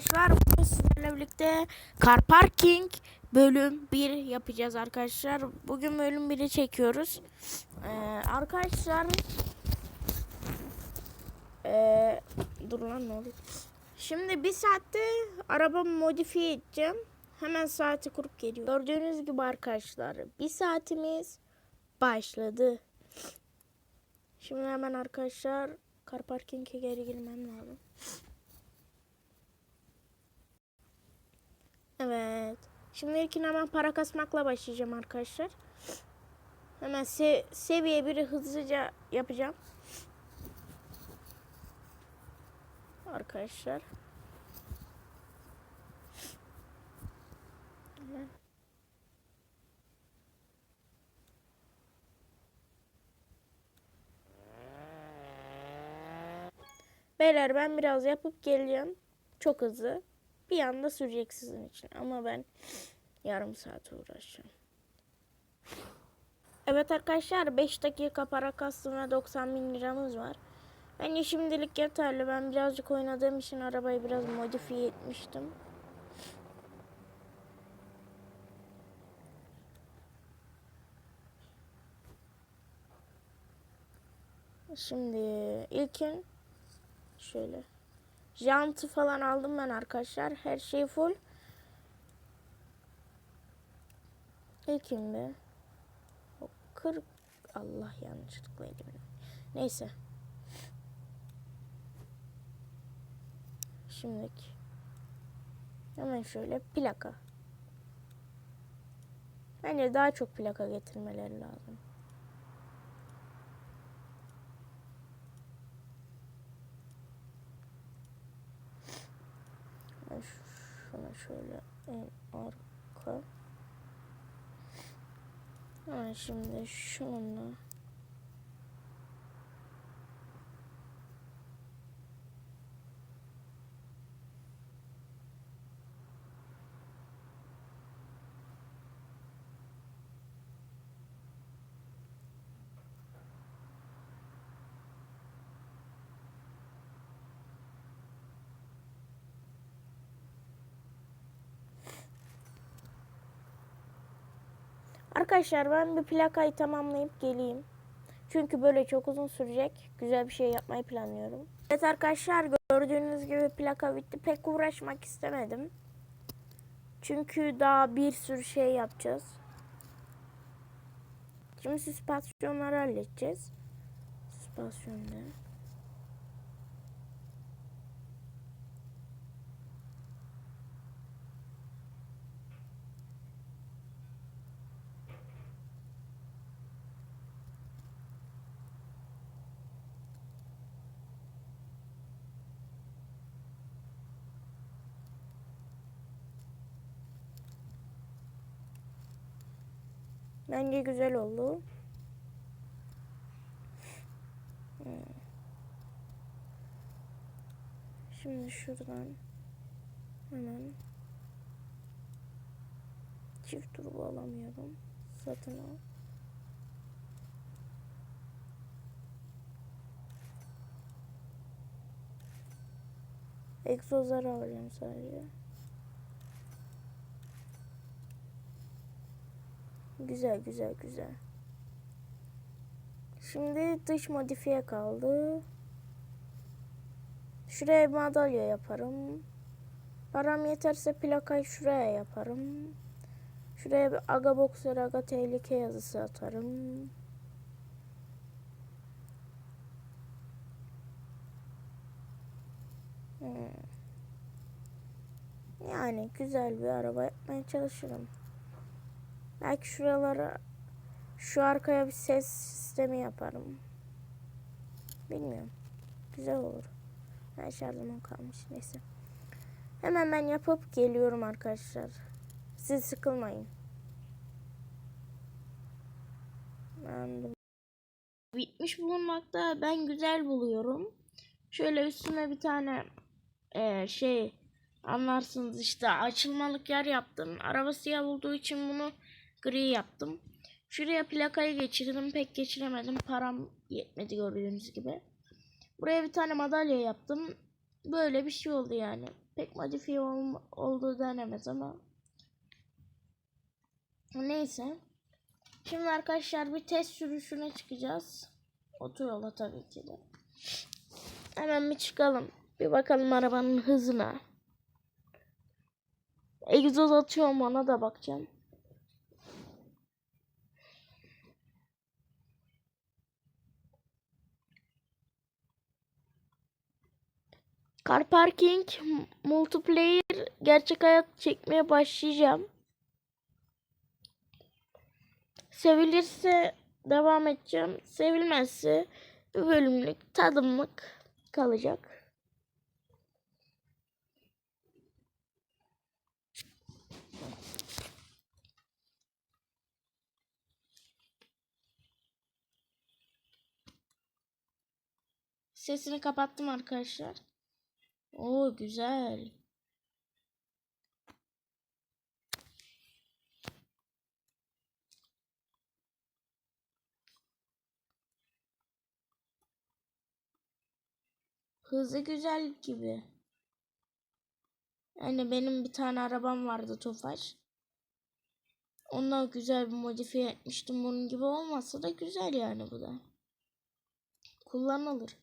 arkadaşlar bugün sizlerle birlikte Car Parking bölüm 1 yapacağız arkadaşlar. Bugün bölüm 1'i çekiyoruz. Ee, arkadaşlar ee, dur lan ne oluyor? Şimdi bir saatte arabamı modifiye edeceğim. Hemen saati kurup geliyor. Gördüğünüz gibi arkadaşlar bir saatimiz başladı. Şimdi hemen arkadaşlar Car Parking'e geri girmem lazım. Evet. Şimdi ilkin hemen para kasmakla başlayacağım arkadaşlar. Hemen se seviye biri hızlıca yapacağım. Arkadaşlar. Beyler ben biraz yapıp geleceğim. Çok hızlı. Bir anda sürecek sizin için. Ama ben yarım saat uğraşacağım. Evet arkadaşlar 5 dakika para kastım ve 90 bin liramız var. Bence şimdilik yeterli. Ben birazcık oynadığım için arabayı biraz modifiye etmiştim. Şimdi ilkin şöyle jantı falan aldım ben arkadaşlar. Her şey full. İlkin be. O 40 Allah yanlışlıkla elimle. Neyse. Şimdiki. Hemen şöyle plaka. Bence daha çok plaka getirmeleri lazım. Ben şuna şöyle en arka. Ha, şimdi şununla Arkadaşlar ben bir plakayı tamamlayıp geleyim. Çünkü böyle çok uzun sürecek. Güzel bir şey yapmayı planlıyorum. Evet arkadaşlar gördüğünüz gibi plaka bitti. Pek uğraşmak istemedim. Çünkü daha bir sürü şey yapacağız. Şimdi süspansiyonları halledeceğiz. Süspansiyonda. Bence güzel oldu. Hmm. Şimdi şuradan hemen çift turbo alamıyorum. Satın al. Egzozları alacağım sadece. Güzel güzel güzel. Şimdi dış modifiye kaldı. Şuraya madalya yaparım. Param yeterse plakayı şuraya yaparım. Şuraya bir aga boxer aga tehlike yazısı atarım. Hmm. Yani güzel bir araba yapmaya çalışırım. Belki şuralara şu arkaya bir ses sistemi yaparım. Bilmiyorum. Güzel olur. Her şarjım kalmış. Neyse. Hemen ben yapıp geliyorum arkadaşlar. Siz sıkılmayın. Ben bitmiş bulunmakta. Ben güzel buluyorum. Şöyle üstüne bir tane eee, şey anlarsınız işte açılmalık yer yaptım. Araba siyah olduğu için bunu gri yaptım. Şuraya plakayı geçirdim. Pek geçiremedim. Param yetmedi gördüğünüz gibi. Buraya bir tane madalya yaptım. Böyle bir şey oldu yani. pek modifiye ol- olduğu denemez ama neyse. Şimdi arkadaşlar bir test sürüşüne çıkacağız. Otoyola tabii ki de. Hemen bir çıkalım. Bir bakalım arabanın hızına. Egzoz atıyorum ona da bakacağım. Car Parking Multiplayer gerçek hayat çekmeye başlayacağım. Sevilirse devam edeceğim. Sevilmezse bir bölümlük tadımlık kalacak. Sesini kapattım arkadaşlar. Oo güzel. Hızı güzel gibi. Yani benim bir tane arabam vardı Tofaş. Onunla güzel bir modifiye etmiştim. Bunun gibi olmasa da güzel yani bu da. Kullanılır.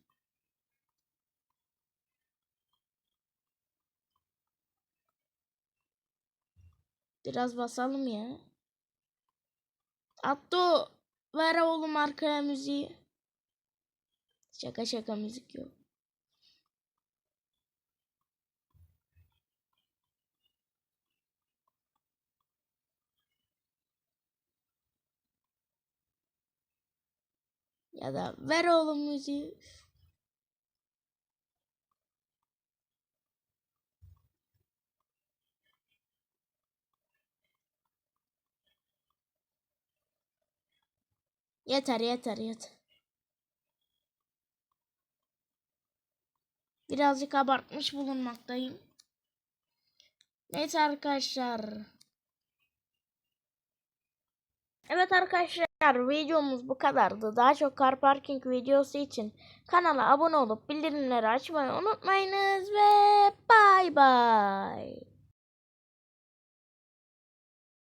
Biraz basalım ya. Atto ver oğlum arkaya müziği. Şaka şaka müzik yok. Ya da ver oğlum müziği. Yeter yeter yeter. Birazcık abartmış bulunmaktayım. Neyse arkadaşlar. Evet arkadaşlar videomuz bu kadardı. Daha çok car parking videosu için kanala abone olup bildirimleri açmayı unutmayınız ve bay bay.